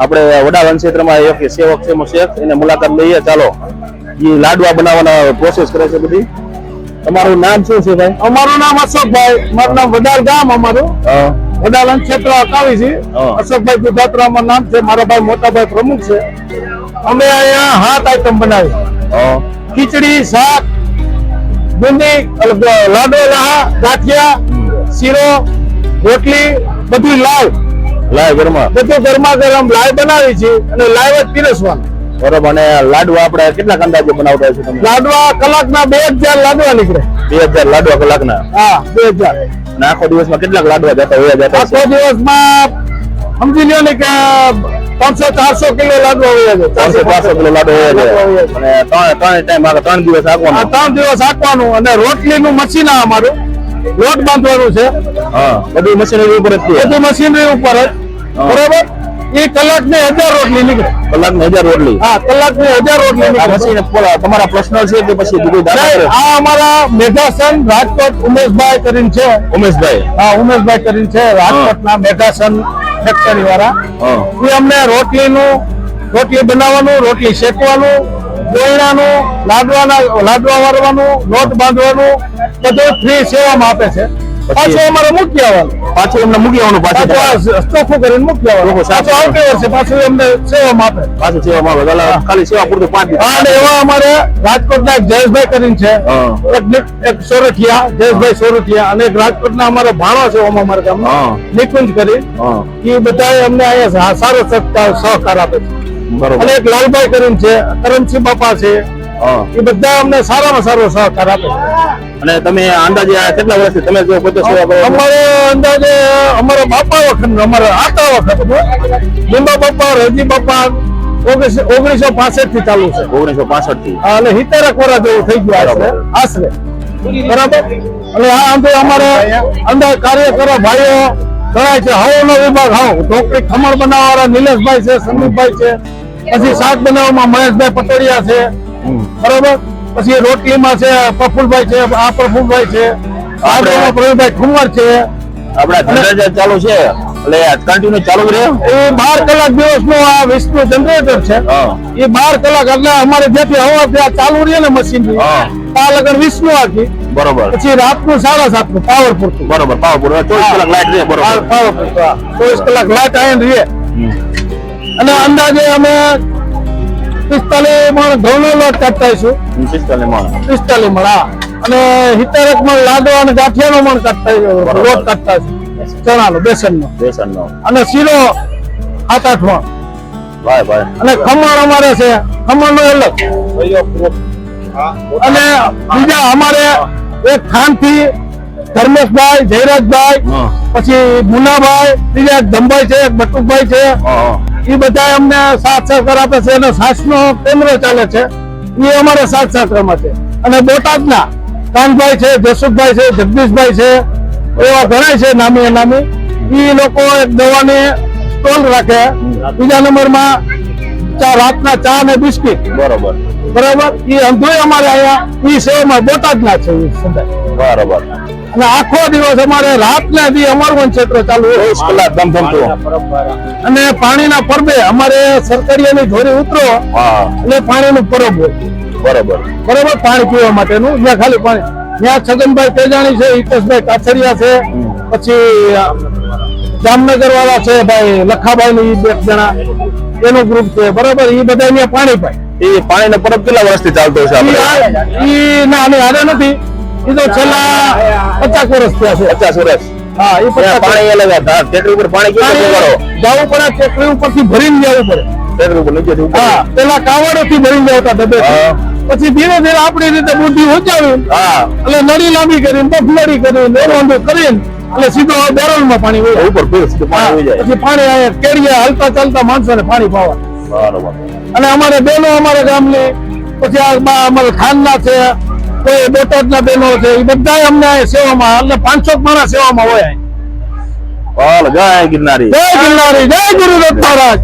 આપણે વડા વન ક્ષેત્રમાં એક સેવક છે શેખ એને મુલાકાત લઈએ. ચાલો એ લાડવા બનાવવાના પ્રોસેસ કરે છે બધી. તમારું નામ શું છે ભાઈ? અમારું નામ અશોકભાઈ. મારું નામ વડાલ ગામ અમારું. વડાલ વડાલન ક્ષેત્ર અકાવી છે અશોકભાઈ અમારું નામ છે. મારા ભાઈ મોટાભાઈ પ્રમુખ છે. અમે અહીંયા હાથ આઈટમ બનાવી. ખીચડી શાક બુંદી લાડો લાહા ગાંઠિયા શીરો રોટલી બધું લાઈવ ઘરમાં. બધું ગરમા ગરમ લાઈવ બનાવી છે અને લાઈવ જ પીરસવાનું. બરોબર અને લાડવા આપણે કેટલા અંદાજે બનાવતા હોય છે તમે? લાડવા કલાકના બે હજાર લાડવા નીકળે. બે હજાર લાડવા કલાકના? હા બે હજાર. અને આખો દિવસમાં કેટલાક લાડવા જતા હોય જતા આખો? દિવસમાં સમજી લ્યો ને કે પાંચસો ચારસો કિલો લાડવા હોય છે. ચારસો ચારસો કિલો લાડવા હોય છે. અને ત્રણ ત્રણ ટાઈમ આગળ ત્રણ દિવસ આ આપવાનું ત્રણ દિવસ આપવાનું અને રોટલીનું મશીન આ અમારું. લોટ બાંધવાનું છે. હા બધું મશીનરી ઉપર જ બધું મશીનરી ઉપર જ. બરોબર? એ કલાક ને હજાર રોટલી નીકળે. કલાક હજાર રોટલી? હા કલાક ને હજાર રોટલી નીકળે. તમારા પર્સનલ છે કે પછી બીજું? આ અમારા મેઘાસન રાજકોટ ઉમેશભાઈ કરીને છે. ઉમેશભાઈ. હા ઉમેશભાઈ કરીને છે. રાજકોટના મેઘાસન ફેક્ટરી વાળા એ અમને રોટલીનું રોટલી બનાવવાનું રોટલી શેકવાનું ગોયણાનું લાડવાના લાડવા વાળવાનું લોટ બાંધવાનું બધું ફ્રી સેવામાં આપે છે. પાછું અમારે મૂકી આવવાનું. પાછો એમને મૂકી આવવાનું પાછો. ચોખ્ખું કરીને મૂકી આવવાનું. પાછો આવતી વર્ષે પાછું અમને સેવામાં આપે. પાછું સેવામાં આવે ખાલી સેવા પૂરતું પાંચ હા, એવા અમારે રાજકોટના એક જયેશભાઈ કરીને છે. એક સોરઠિયા જયેશભાઈ સોરઠિયા અને એક રાજકોટના અમારો ભાણો છે ઓમાં અમારા. ગામમાં નિકુંજ કરી. એ બધા અમને અહીંયા સારો સહકાર સહકાર આપે છે. બરોબર. અને એક લાલભાઈ કરીને છે કરમસિંહ બાપા છે એ બધા અમને સારામાં સારો સહકાર આપે. અને તમે અંદાજે કેટલા વર્ષથી તમે જો પોતે સેવા કરો અમારે અંદાજે અમારા બાપા વખત અમારા આતા વખત લીંબા બાપા રજી બાપા ઓગણીસો પાસઠથી ચાલુ છે. ઓગણીસો પાસઠથી અને સિત્તેરક વર્ષ જેવું થઈ ગયું આશરે આશરે. બરાબર? અને આ અંતે અમારે અંદર કાર્ય કરો ભાઈઓ કરાય છે હવનો વિભાગ હવ ઢોકળી ખમણ બનાવવાળા નિલેશભાઈ છે સંદીપભાઈ છે પછી શાક બનાવવામાં મહેશભાઈ પટોડિયા છે બરાબર? પછી રોટલીમાં છે પ્રફુલભાઈ છે આ પ્રફુલભાઈ છે આ પ્રવીણભાઈ ઠુમર છે. આપડા જનરેટર ચાલુ છે એટલે કન્ટિન્યુ ચાલુ રહે? એ બાર કલાક દિવસનું આ વિષ્ણુ જનરેટર છે. એ બાર કલાક એટલે અમારે જ્યાંથી હવા ત્યાં ચાલુ રહે ને મશીન હા. આ લગન વિષ્ણુ આખી. બરોબર. પછી રાતનું સાડા સાતનું પાવર પૂરતું બરોબર પાવરપુર ચોવીસ કલાક લાઈટ રહે બરોબર. પાવર પૂરતું ચોવીસ કલાક લાઈટ આયન રહે. અને અંદાજે અમે પિસ્તાલીસ મણ ઘઉંનો લોટ કાઢતાઈશું પિસ્તાલીસ માણસ પિસ્તાલીસ મણ હા. અને સિત્તેરક મણ લાડો અને ગાંઠિયાનો મણ કાઢતા લોટ કાઢતા ચણાનો બેસનનો. બેસન નો અને શીરો સાત આઠ મણ. ભાઈ ભાઈ. અને ખમણ અમારે છે. ખમણ નો અલગ અને બીજા અમારે એક ખાનથી ધર્મેશભાઈ જયરાજભાઈ પછી મુનાભાઈ બીજા એક ધમભાઈ છે એક બટુકભાઈ છે. એ બધા અમને સાથ સહકાર આપે છે અને સાસનો કેન્દ્ર ચાલે છે. એ અમારે સાથ સહકારમાં છે અને બોટાદના કાનભાઈ છે જસુભાઈ છે જગદીશભાઈ છે એવા ઘણા છે નામી નામી એ લોકો એક દવાની સ્ટોલ રાખે. બીજા નંબરમાં ચા રાતના ચા અને બિસ્કીટ. બરોબર. બરાબર? એ અંધોય અમારે અહીંયા એ સેવામાં બોટાદના છે સદાય. બરોબર. અને આખો દિવસ અમારે રાતના દી અમારું ક્ષેત્ર ચાલુ કલાક દમ અને પાણીના પરબે અમારે સરકારીયાની ધોરી ઉતરો હા. એટલે પાણીનું પરબ હોય. બરોબર. બરોબર પાણી પીવા માટેનું. જ્યાં ખાલી પાણી. ત્યાં છગનભાઈ તેજાણી છે હિતેશભાઈ કાછરિયા છે પછી જામનગર વાળા છે ભાઈ લખાભાઈ ની બે જણા. એનું ગ્રુપ છે. બરોબર? એ બધા અહીંયા પાણી પાય. એ પાણીનો પરબ કેટલા વર્ષથી ચાલતો છે આપણે? ઈ ના આને હારે નથી. એ તો છેલ્લા પચાસ વર્ષ થયા છે. પચાસ વર્ષ. હા એ પચાસ પાણી અલગ હતા. ટેકરી ઉપર પાણી જવું પડે ટેકરી ઉપરથી ભરીને જવું પડે. ટેકરી ઉપર નીચેથી હા પેલા કાવડો થી ભરીને જવતા ડબ્બે. પછી ધીરે ધીરે આપણી રીતે બુદ્ધિ ઉચાવી. એટલે નળી લાંબી કરીને બફલડી કરીને એનું કરીને એટલે સીધો બેરલમાં પાણી હોય ઉપર પછી પાણી કેડિયા ચાલતા ચાલતા માણસોને પાણી પાવા. બરાબર. અને અમારે બેનો અમારા ગામની પછી આ અમારા ખાનના છે કોઈ બોટાદના બહેનો છે એ બધા અમને સેવામાં એટલે પાંચસો માણસ સેવામાં હોય. જય ગિરનારી જય ગિરનારી જય ગુરુ મહારાજ